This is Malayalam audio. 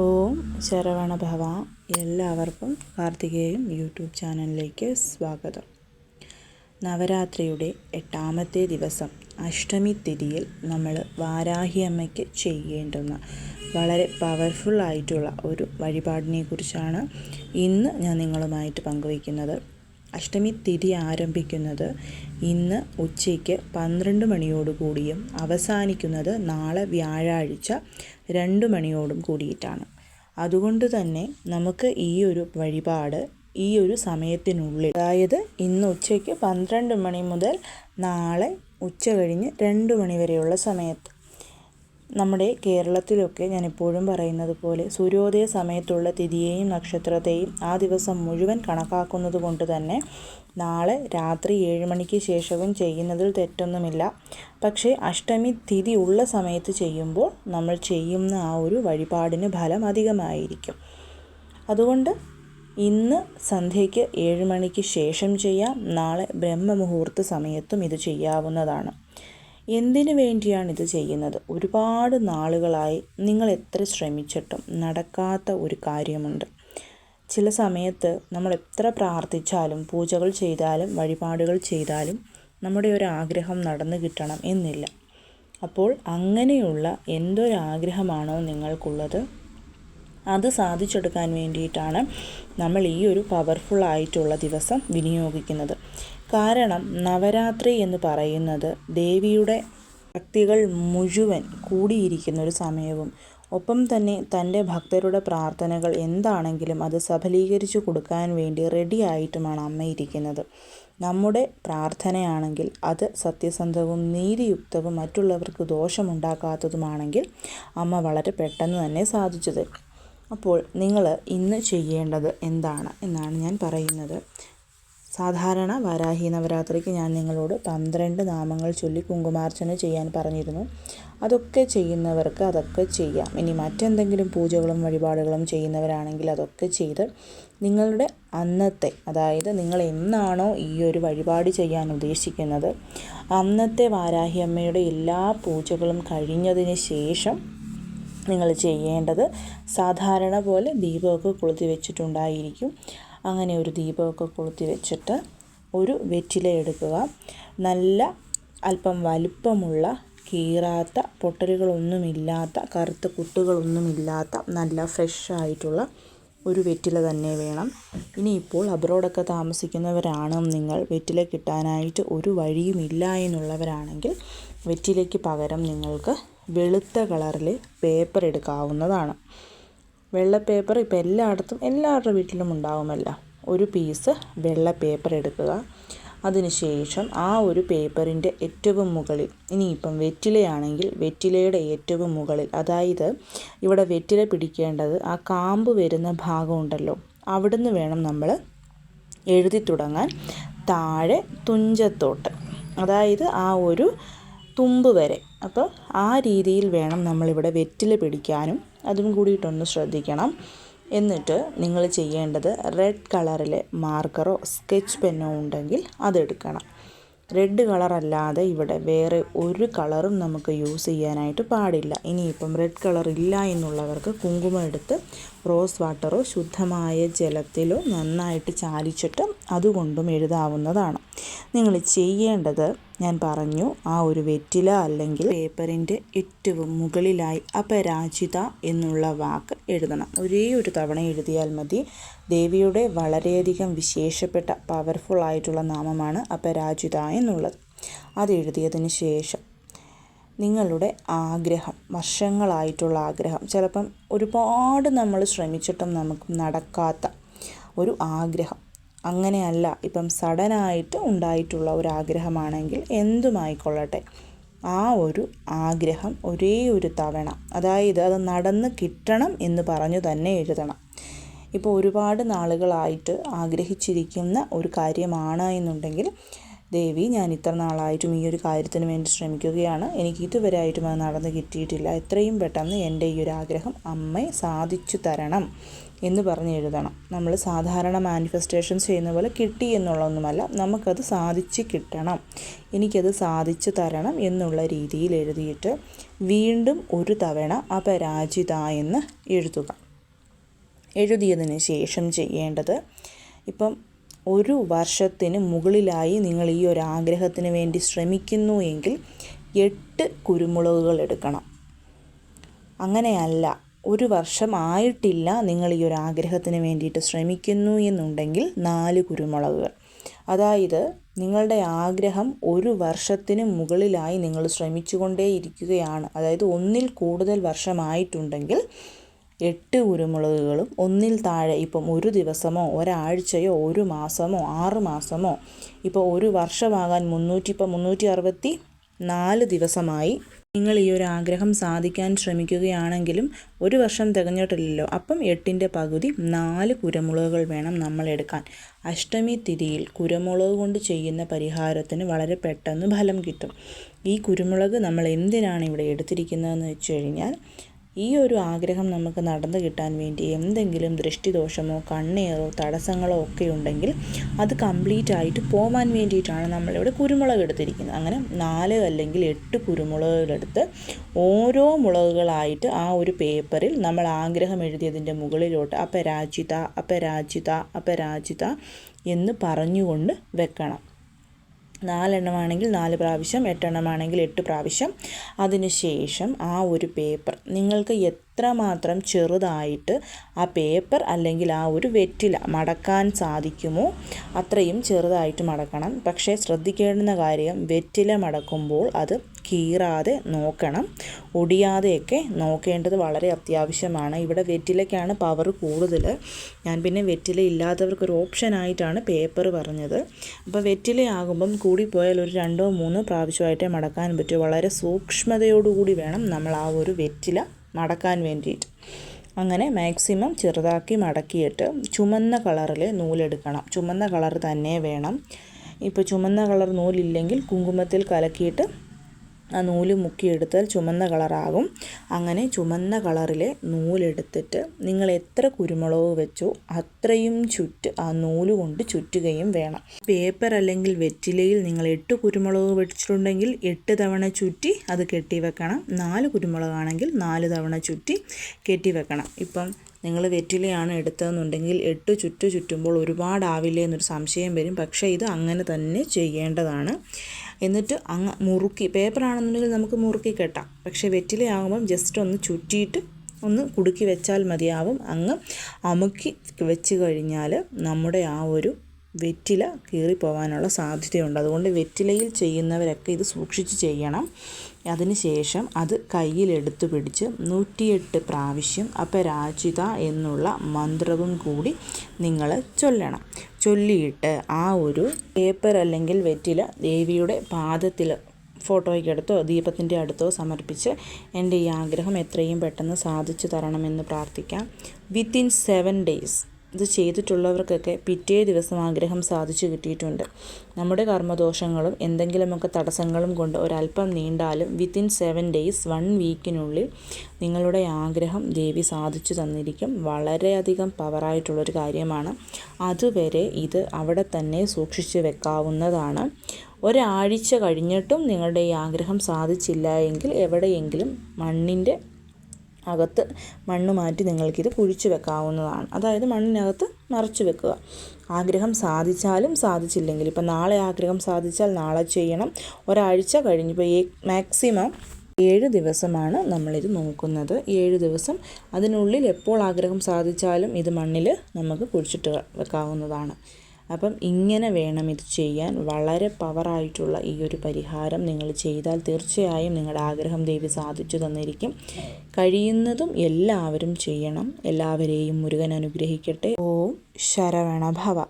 ഓം ശരവണ ഭവ എല്ലാവർക്കും കാർത്തികേയം യൂട്യൂബ് ചാനലിലേക്ക് സ്വാഗതം. നവരാത്രിയുടെ എട്ടാമത്തെ ദിവസം അഷ്ടമി തിഥിയിൽ നമ്മൾ വാരാഹി അമ്മയ്ക്ക് ചെയ്യേണ്ടുന്ന വളരെ പവർഫുൾ ആയിട്ടുള്ള ഒരു വഴിപാടിനെ കുറിച്ചാണ് ഇന്ന് ഞാൻ നിങ്ങളുമായിട്ട് പങ്കുവയ്ക്കുന്നത്. അഷ്ടമി തിഥി ആരംഭിക്കുന്നത് ഇന്ന് ഉച്ചയ്ക്ക് പന്ത്രണ്ട് മണിയോടുകൂടിയും അവസാനിക്കുന്നത് നാളെ വ്യാഴാഴ്ച രണ്ട് മണിയോടും കൂടിയിട്ടാണ്. അതുകൊണ്ട് തന്നെ നമുക്ക് ഈ ഒരു വഴിപാട് ഈ ഒരു സമയത്തിനുള്ളിൽ അതായത് ഇന്ന് ഉച്ചയ്ക്ക് പന്ത്രണ്ട് മണി മുതൽ നാളെ ഉച്ച കഴിഞ്ഞ് രണ്ട് മണി വരെയുള്ള സമയത്ത് നമ്മുടെ കേരളത്തിലൊക്കെ ഞാൻ എപ്പോഴും പറയുന്നത് പോലെ സൂര്യോദയ സമയത്തുള്ള തിഥിയെയും നക്ഷത്രത്തെയും ആ ദിവസം മുഴുവൻ കണക്കാക്കുന്നത് കൊണ്ട് തന്നെ നാളെ രാത്രി ഏഴ് മണിക്ക് ശേഷവും ചെയ്യുന്നതിൽ തെറ്റൊന്നുമില്ല. പക്ഷേ അഷ്ടമി തിഥി ഉള്ള സമയത്ത് ചെയ്യുമ്പോൾ നമ്മൾ ചെയ്യുന്ന ആ ഒരു വഴിപാടിന് ഫലം അധികമായിരിക്കും. അതുകൊണ്ട് ഇന്ന് സന്ധ്യയ്ക്ക് ഏഴ് മണിക്ക് ശേഷം ചെയ്യാം നാളെ ബ്രഹ്മമുഹൂർത്ത സമയത്തും ഇത് ചെയ്യാവുന്നതാണ്. എന്തിനു വേണ്ടിയാണ് ഇത് ചെയ്യുന്നത്? ഒരുപാട് നാളുകളായി നിങ്ങൾ എത്ര ശ്രമിച്ചിട്ടും നടക്കാത്ത ഒരു കാര്യമുണ്ട്. ചില സമയത്ത് നമ്മൾ എത്ര പ്രാർത്ഥിച്ചാലും പൂജകൾ ചെയ്താലും വഴിപാടുകൾ ചെയ്താലും നമ്മുടെ ഒരു ആഗ്രഹം നടന്നു കിട്ടണം എന്നില്ല. അപ്പോൾ അങ്ങനെയുള്ള എന്തൊരാഗ്രഹമാണോ നിങ്ങൾക്കുള്ളത്? അത് സാധിച്ചെടുക്കാൻ വേണ്ടിയിട്ടാണ് നമ്മൾ ഈ ഒരു പവർഫുൾ ആയിട്ടുള്ള ദിവസം വിനിയോഗിക്കുന്നത്. കാരണം നവരാത്രി എന്ന് പറയുന്നത് ദേവിയുടെ ഭക്തികൾ മുഴുവൻ കൂടിയിരിക്കുന്ന ഒരു സമയവും. ഒപ്പം തന്നെ തന്റെ ഭക്തരുടെ പ്രാർത്ഥനകൾ എന്താണെങ്കിലും അത് സഫലീകരിച്ചു കൊടുക്കാൻ വേണ്ടി റെഡി ആയിട്ടുമാണ് അമ്മ ഇരിക്കുന്നത്. നമ്മുടെ പ്രാർത്ഥനയാണെങ്കിൽ അത് സത്യസന്ധവും നീതിയുക്തവും മറ്റുള്ളവർക്ക് ദോഷമുണ്ടാക്കാത്തതുമാണെങ്കിൽ അമ്മ വളരെ പെട്ടെന്ന് തന്നെ സാധിച്ചു തരും അപ്പോൾ നിങ്ങൾ ഇന്ന് ചെയ്യേണ്ടത് എന്താണ് എന്നാണ് ഞാൻ പറയുന്നത്. സാധാരണ വാരാഹി നവരാത്രിക്ക് ഞാൻ നിങ്ങളോട് പന്ത്രണ്ട് നാമങ്ങൾ ചൊല്ലി കുങ്കുമാർച്ചന ചെയ്യാൻ പറഞ്ഞിരുന്നു. അതൊക്കെ ചെയ്യുന്നവർക്ക് അതൊക്കെ ചെയ്യാം. ഇനി മറ്റെന്തെങ്കിലും പൂജകളും വഴിപാടുകളും ചെയ്യുന്നവരാണെങ്കിൽ അതൊക്കെ ചെയ്ത് നിങ്ങളുടെ അന്നത്തെ അതായത് നിങ്ങൾ എന്നാണോ ഈ ഒരു വഴിപാട് ചെയ്യാൻ ഉദ്ദേശിക്കുന്നത് അന്നത്തെ വാരാഹി അമ്മയുടെ എല്ലാ പൂജകളും കഴിഞ്ഞതിന് ശേഷം നിങ്ങൾ ചെയ്യേണ്ടത് സാധാരണ പോലെ ദീപമൊക്കെ കൊളുത്തി വെച്ചിട്ടുണ്ടായിരിക്കും. അങ്ങനെ ഒരു ദീപമൊക്കെ കൊളുത്തി വെച്ചിട്ട് ഒരു വെറ്റില എടുക്കുക. നല്ല അല്പം വലുപ്പമുള്ള കീറാത്ത പൊട്ടലുകളൊന്നുമില്ലാത്ത കറുത്ത കുത്തുകളൊന്നുമില്ലാത്ത നല്ല ഫ്രഷ് ആയിട്ടുള്ള ഒരു വെറ്റില തന്നെ വേണം. ഇനിയിപ്പോൾ അബ്രോഡൊക്കെ താമസിക്കുന്നവരാണ് നിങ്ങൾ വെറ്റില കിട്ടാനായിട്ട് ഒരു വഴിയുമില്ല എന്നുള്ളവരാണെങ്കിൽ വെറ്റിലയ്ക്ക് പകരം നിങ്ങൾക്ക് വെളുത്ത കളറിൽ പേപ്പർ എടുക്കാവുന്നതാണ്. വെള്ള പേപ്പർ ഇപ്പോൾ എല്ലായിടത്തും എല്ലാവരുടെ വീട്ടിലും ഉണ്ടാവുമല്ലോ. ഒരു പീസ് വെള്ള പേപ്പർ എടുക്കുക. അതിനുശേഷം ആ ഒരു പേപ്പറിന്റെ ഏറ്റവും മുകളിൽ ഇനിയിപ്പം വെറ്റിലയാണെങ്കിൽ വെറ്റിലയുടെ ഏറ്റവും മുകളിൽ അതായത് ഇവിടെ വെറ്റില പിടിക്കേണ്ടത് ആ കാമ്പ് വരുന്ന ഭാഗമുണ്ടല്ലോ അവിടുന്ന് വേണം നമ്മൾ എഴുതി തുടങ്ങാൻ. താഴെ തുഞ്ചത്തോട്ട് അതായത് ആ ഒരു തുമ്പ് വരെ. അപ്പോൾ ആ രീതിയിൽ വേണം നമ്മളിവിടെ വെറ്റില പിടിക്കാനും. അതും കൂടിയിട്ടൊന്ന് ശ്രദ്ധിക്കണം. എന്നിട്ട് നിങ്ങൾ ചെയ്യേണ്ടത് റെഡ് കളറിലെ മാർക്കറോ സ്കെച്ച് പെന്നോ ഉണ്ടെങ്കിൽ അതെടുക്കണം. റെഡ് കളറല്ലാതെ ഇവിടെ വേറെ ഒരു കളറും നമുക്ക് യൂസ് ചെയ്യാനായിട്ട് പാടില്ല. ഇനിയിപ്പം റെഡ് കളർ ഇല്ല എന്നുള്ളവർക്ക് കുങ്കുമം എടുത്ത് റോസ് വാട്ടറോ ശുദ്ധമായ ജലത്തിലോ നന്നായിട്ട് ചാലിച്ചിട്ട് അതുകൊണ്ടും എഴുതാവുന്നതാണ്. നിങ്ങൾ ചെയ്യേണ്ടത് ഞാൻ പറഞ്ഞു ആ ഒരു വെറ്റില അല്ലെങ്കിൽ പേപ്പറിന്റെ ഏറ്റവും മുകളിലായി അപരാജിത എന്നുള്ള വാക്ക് എഴുതണം. ഒരേ ഒരു തവണ എഴുതിയാൽ മതി. ദേവിയുടെ വളരെയധികം വിശേഷപ്പെട്ട പവർഫുൾ ആയിട്ടുള്ള നാമമാണ് അപരാജിത എന്നുള്ളത്. അത് എഴുതിയതിന് ശേഷം നിങ്ങളുടെ ആഗ്രഹം വർഷങ്ങളായിട്ടുള്ള ആഗ്രഹം ചിലപ്പം ഒരുപാട് നമ്മൾ ശ്രമിച്ചിട്ടും നമുക്ക് നടക്കാത്ത ഒരു ആഗ്രഹം അങ്ങനെയല്ല ഇപ്പം സഡനായിട്ട് ഉണ്ടായിട്ടുള്ള ഒരു ആഗ്രഹമാണെങ്കിൽ എന്തുമായിക്കൊള്ളട്ടെ? ആ ഒരു ആഗ്രഹം ഒരേ ഒരു തവണ അതായത് അത് നടന്ന് കിട്ടണം എന്ന് പറഞ്ഞു തന്നെ എഴുതണം. ഇപ്പോൾ ഒരുപാട് നാളുകളായിട്ട് ആഗ്രഹിച്ചിരിക്കുന്ന ഒരു കാര്യമാണ് എന്നുണ്ടെങ്കിൽ ദേവി ഞാൻ ഇത്ര നാളായിട്ടും ഈ ഒരു കാര്യത്തിന് വേണ്ടി ശ്രമിക്കുകയാണ്. എനിക്ക് ഇതുവരെയായിട്ടും അത് നടന്ന് കിട്ടിയിട്ടില്ല. എത്രയും പെട്ടെന്ന് എന്റെ ഈ ഒരു ആഗ്രഹം അമ്മയെ സാധിച്ചു തരണം. എന്ന് പറഞ്ഞ് എഴുതണം. നമ്മൾ സാധാരണ മാനിഫെസ്റ്റേഷൻ ചെയ്യുന്ന പോലെ കിട്ടി എന്നുള്ളതൊന്നുമല്ല നമുക്കത് സാധിച്ച് കിട്ടണം. എനിക്കത് സാധിച്ചു തരണം എന്നുള്ള രീതിയിൽ എഴുതിയിട്ട് വീണ്ടും ഒരു തവണ അപരാജിത എന്ന് എഴുതുക. എഴുതിയതിന് ശേഷം ചെയ്യേണ്ടത് ഇപ്പം ഒരു വർഷത്തിന് മുകളിലായി നിങ്ങൾ ഈ ഒരു ആഗ്രഹത്തിന് വേണ്ടി ശ്രമിക്കുന്നു എങ്കിൽ എട്ട് കുരുമുളകുകൾ എടുക്കണം. അങ്ങനെയല്ല ഒരു വർഷം ആയിട്ടില്ല നിങ്ങൾ ഈ ഒരു ആഗ്രഹത്തിന് വേണ്ടിയിട്ട് ശ്രമിക്കുന്നു എന്നുണ്ടെങ്കിൽ നാല് കുരുമുളകുകൾ. അതായത് നിങ്ങളുടെ ആഗ്രഹം ഒരു വർഷത്തിന് മുകളിലായി നിങ്ങൾ ശ്രമിച്ചുകൊണ്ടേയിരിക്കുകയാണ് അതായത് ഒന്നിൽ കൂടുതൽ വർഷമായിട്ടുണ്ടെങ്കിൽ എട്ട് കുരുമുളകുകളും ഒന്നിൽ താഴെ ഇപ്പം ഒരു ദിവസമോ ഒരാഴ്ചയോ ഒരു മാസമോ ആറ് മാസമോ ഇപ്പോൾ ഒരു വർഷമാകാൻ മുന്നൂറ്റി ഇപ്പം മുന്നൂറ്റി അറുപത്തി നാല് ദിവസമായി നിങ്ങൾ ഈ ഒരു ആഗ്രഹം സാധിക്കാൻ ശ്രമിക്കുകയാണെങ്കിലും ഒരു വർഷം തികഞ്ഞിട്ടില്ലല്ലോ. അപ്പം എട്ടിന്റെ പകുതി നാല് കുരുമുളകുകൾ വേണം നമ്മൾ എടുക്കാൻ. അഷ്ടമി തിരിയിൽ കുരുമുളക് കൊണ്ട് ചെയ്യുന്ന പരിഹാരത്തിന് വളരെ പെട്ടെന്ന് ഫലം കിട്ടും. ഈ കുരുമുളക് നമ്മൾ എന്തിനാണ് ഇവിടെ എടുത്തിരിക്കുന്നതെന്ന് വെച്ച് കഴിഞ്ഞാൽ ഈ ഒരു ആഗ്രഹം നമുക്ക് നടന്നു കിട്ടാൻ വേണ്ടി എന്തെങ്കിലും ദൃഷ്ടിദോഷമോ കണ്ണേറോ തടസ്സങ്ങളോ ഒക്കെ ഉണ്ടെങ്കിൽ അത് കംപ്ലീറ്റ് ആയിട്ട് പോകാൻ വേണ്ടിയിട്ടാണ് നമ്മളിവിടെ കുരുമുളക് എടുത്തിരിക്കുന്നത്. അങ്ങനെ നാല് അല്ലെങ്കിൽ എട്ട് കുരുമുളകുകളെടുത്ത് ഓരോ മുളകുകളായിട്ട് ആ ഒരു പേപ്പറിൽ നമ്മൾ ആഗ്രഹം എഴുതിയതിന്റെ മുകളിലോട്ട് അപരാജിത അപരാജിത അപരാജിത എന്ന് പറഞ്ഞുകൊണ്ട് വെക്കണം. നാലെണ്ണമാണെങ്കിൽ നാല് പ്രാവശ്യം എട്ടെണ്ണമാണെങ്കിൽ എട്ട് പ്രാവശ്യം. അതിനുശേഷം ആ ഒരു പേപ്പർ നിങ്ങൾക്ക് എത്രമാത്രം ചെറുതായിട്ട് ആ പേപ്പർ അല്ലെങ്കിൽ ആ ഒരു വെറ്റില മടക്കാൻ സാധിക്കുമോ അത്രയും ചെറുതായിട്ട് മടക്കണം. പക്ഷേ ശ്രദ്ധിക്കേണ്ടുന്ന കാര്യം വെറ്റില മടക്കുമ്പോൾ അത് കീറാതെ നോക്കണം. ഒടിയാതെയൊക്കെ നോക്കേണ്ടത് വളരെ അത്യാവശ്യമാണ്. ഇവിടെ വെറ്റിലയ്ക്കാണ് പവർ കൂടുതൽ. ഞാൻ പിന്നെ വെറ്റില ഇല്ലാത്തവർക്ക് ഒരു ഓപ്ഷനായിട്ടാണ് പേപ്പർ പറഞ്ഞത്. അപ്പോൾ വെറ്റിലയാകുമ്പം കൂടിപ്പോയാൽ ഒരു രണ്ടോ മൂന്നോ പ്രാവശ്യമായിട്ടേ മടക്കാൻ പറ്റൂ. വളരെ സൂക്ഷ്മതയോടുകൂടി വേണം നമ്മൾ ആ ഒരു വെറ്റില മടക്കാൻ വേണ്ടിയിട്ട്. അങ്ങനെ മാക്സിമം ചെറുതാക്കി മടക്കിയിട്ട് ചുമന്ന കളറിൽ നൂലെടുക്കണം. ചുമന്ന കളർ തന്നെ വേണം. ഇപ്പോൾ ചുമന്ന കളർ നൂലില്ലെങ്കിൽ കുങ്കുമത്തിൽ കലക്കിയിട്ട് ആ നൂൽ മുക്കിയെടുത്താൽ ചുമന്ന കളറാകും. അങ്ങനെ ചുമന്ന കളറിലെ നൂലെടുത്തിട്ട് നിങ്ങൾ എത്ര കുരുമുളക് വെച്ചോ അത്രയും ചുറ്റ് ആ നൂൽ കൊണ്ട് ചുറ്റുകയും വേണം. പേപ്പർ അല്ലെങ്കിൽ വെറ്റിലയിൽ നിങ്ങൾ എട്ട് കുരുമുളക് വെച്ചിട്ടുണ്ടെങ്കിൽ എട്ട് തവണ ചുറ്റി അത് കെട്ടി വെക്കണം. നാല് കുരുമുളകാണെങ്കിൽ നാല് തവണ ചുറ്റി കെട്ടി വെക്കണം. ഇപ്പം നിങ്ങൾ വെറ്റിലയാണ് എടുത്തതെന്നുണ്ടെങ്കിൽ എട്ട് ചുറ്റു ചുറ്റുമ്പോൾ ഒരുപാടാവില്ലേ എന്നൊരു സംശയം വരും. പക്ഷേ ഇത് അങ്ങനെ തന്നെ ചെയ്യേണ്ടതാണ്. എന്നിട്ട് അങ്ങ് മുറുക്കി പേപ്പറാണെന്നുണ്ടെങ്കിൽ നമുക്ക് മുറുക്കി കെട്ടാം. പക്ഷേ വെറ്റിലയാകുമ്പം ജസ്റ്റ് ഒന്ന് ചുറ്റിയിട്ട് ഒന്ന് കുടുക്കി വെച്ചാൽ മതിയാവും. അങ്ങ് അമുക്കി വെച്ച് കഴിഞ്ഞാൽ നമ്മുടെ ആ ഒരു വെറ്റില കീറിപ്പോവാനുള്ള സാധ്യതയുണ്ട്. അതുകൊണ്ട് വെറ്റിലയിൽ ചെയ്യുന്നവരൊക്കെ ഇത് സൂക്ഷിച്ച് ചെയ്യണം. അതിനുശേഷം അത് കയ്യിലെടുത്ത് പിടിച്ച് നൂറ്റിയെട്ട് പ്രാവശ്യം അപരാജിത എന്നുള്ള മന്ത്രവും കൂടി നിങ്ങൾ ചൊല്ലണം. ചൊല്ലിയിട്ട് ആ ഒരു പേപ്പർ അല്ലെങ്കിൽ വെറ്റില ദേവിയുടെ പാദത്തിൽ ഫോട്ടോയ്ക്കടുത്തോ ദീപത്തിന്റെ അടുത്തോ സമർപ്പിച്ച് എന്റെ ഈ ആഗ്രഹം എത്രയും പെട്ടെന്ന് സാധിച്ചു തരണമെന്ന് പ്രാർത്ഥിക്കാം. Within seven days. ഇത് ചെയ്തിട്ടുള്ളവർക്കൊക്കെ പിറ്റേ ദിവസം ആഗ്രഹം സാധിച്ചു കിട്ടിയിട്ടുണ്ട്. നമ്മുടെ കർമ്മദോഷങ്ങളും എന്തെങ്കിലുമൊക്കെ തടസ്സങ്ങളും കൊണ്ട് ഒരല്പം നീണ്ടാലും വിത്തിൻ സെവൻ ഡേയ്സ് വൺ വീക്കിനുള്ളിൽ നിങ്ങളുടെ ആഗ്രഹം ദേവി സാധിച്ചു തന്നിരിക്കും. വളരെയധികം പവറായിട്ടുള്ളൊരു കാര്യമാണ്. അതുവരെ ഇത് അവിടെ തന്നെ സൂക്ഷിച്ചു വെക്കാവുന്നതാണ്. ഒരാഴ്ച കഴിഞ്ഞിട്ടും നിങ്ങളുടെ ഈ ആഗ്രഹം സാധിച്ചില്ല എങ്കിൽ എവിടെയെങ്കിലും മണ്ണിന്റെ അകത്ത് മണ്ണ് മാറ്റി നിങ്ങൾക്കിത് കുഴിച്ചു വെക്കാവുന്നതാണ്. അതായത് മണ്ണിനകത്ത് മറച്ചു വെക്കുക. ആഗ്രഹം സാധിച്ചാലും സാധിച്ചില്ലെങ്കിൽ ഇപ്പം നാളെ ആഗ്രഹം സാധിച്ചാൽ നാളെ ചെയ്യണം. ഒരാഴ്ച കഴിഞ്ഞിപ്പോൾ ഏ മാക്സിമം ഏഴ് ദിവസമാണ് നമ്മളിത് നോക്കുന്നത്. ഏഴ് ദിവസം അതിനുള്ളിൽ എപ്പോൾ ആഗ്രഹം സാധിച്ചാലും ഇത് മണ്ണിൽ നമുക്ക് കുഴിച്ചിട്ട് വെക്കാവുന്നതാണ്. അപ്പം ഇങ്ങനെ വേണം ഇത് ചെയ്യാൻ. വളരെ പവറായിട്ടുള്ള ഈ ഒരു പരിഹാരം നിങ്ങൾ ചെയ്താൽ തീർച്ചയായും നിങ്ങളുടെ ആഗ്രഹം ദേവി സാധിച്ചു തന്നിരിക്കും. കഴിയുന്നതും എല്ലാവരും ചെയ്യണം. എല്ലാവരെയും മുരുകൻ അനുഗ്രഹിക്കട്ടെ. ഓം ശരവണ ഭവ